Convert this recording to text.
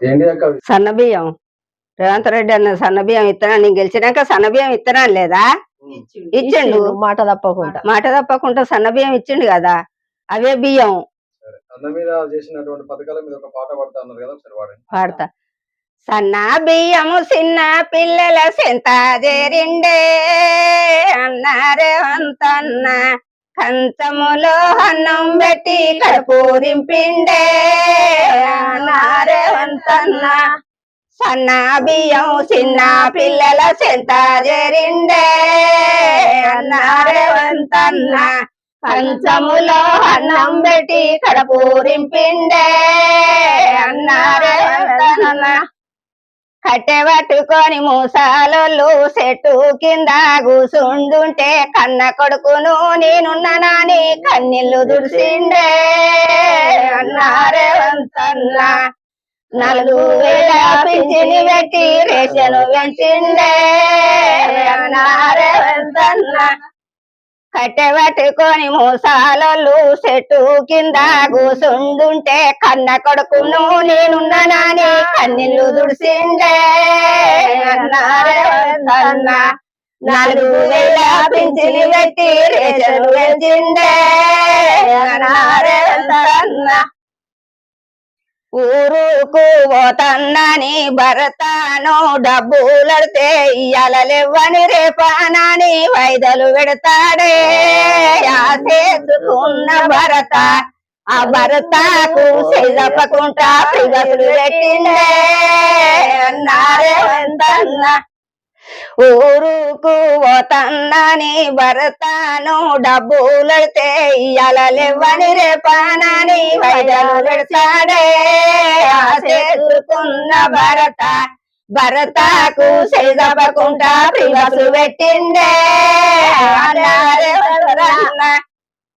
ఏంటి అక్క? అవి? సన్న బియ్యం రేవంత్ రెడ్డి అన్న సన్న బియ్యం ఇత్తనా? నేను గెలిచినాక సన్న బియ్యం ఇత్తనా లేదా? ఇచ్చిండు. మాట తప్పకుండా. మాట తప్పకుండా సన్న బియ్యం ఇచ్చిండు కదా. అవే బియ్యం. సరే. అన్న మీద చేసినటువంటి పథకాల మీద ఒక పాట పాడుతా అన్నారు కదా ఒకసారి వాడండి. పాడతా. సన్న బియ్యము చిన్న పిల్లల సెంత చేరిండే అన్నారే వంతన్న కంచములో అన్నం పెట్టి కడుపూరింపిండే అన్నారే సన్న బియ్యం చిన్న పిల్లల చెంత చేరిండే. అన్నారే వంతన్న కంచములో అన్నం పెట్టి కడపూరింపిండే అన్నారే వంతన్న కట్టె పట్టుకొని మూసాలోళ్ళు చెట్టు కింద కూసుండుంటే కన్న కొడుకును నేనున్నానని కన్నీళ్ళు దుడిసిండే అన్నారే వంతన్న. నలుగు వేల పింఛని పెట్టి రేషను పెంచిండే. అన్నారే వంతన్న కట్టె పట్టుకొని చెట్టు కింద కూసుండుంటే కన్న కొడుకును నేనున్నానని కన్నీళ్ళు దుడిసిండే అన్నారే నాలుగు వేల పింఛని పెట్టి రేషను పెంచిండే ఊరుకు పోతన్నని భరతాను డబ్బులడితే ఇయ్యాలెవ్వని రేపానని వైదలు పెడతాడే. ఆసేసుకున్న భరత ఆ భరతకు చెయ్యప్పకుంటా ప్రిగతులు పెట్టిండే. అన్నారే వందన్నా ఊరుకు పోతన్నని భరతాను డబ్బులడితే ఇయ్యాలెవ్వని రేపానని వైద్యులు వైద్యాడే ఆశకున్న భరత. భరతకు సరిదవ్వకుండా ప్రియసు పెట్టిండే అన్నారే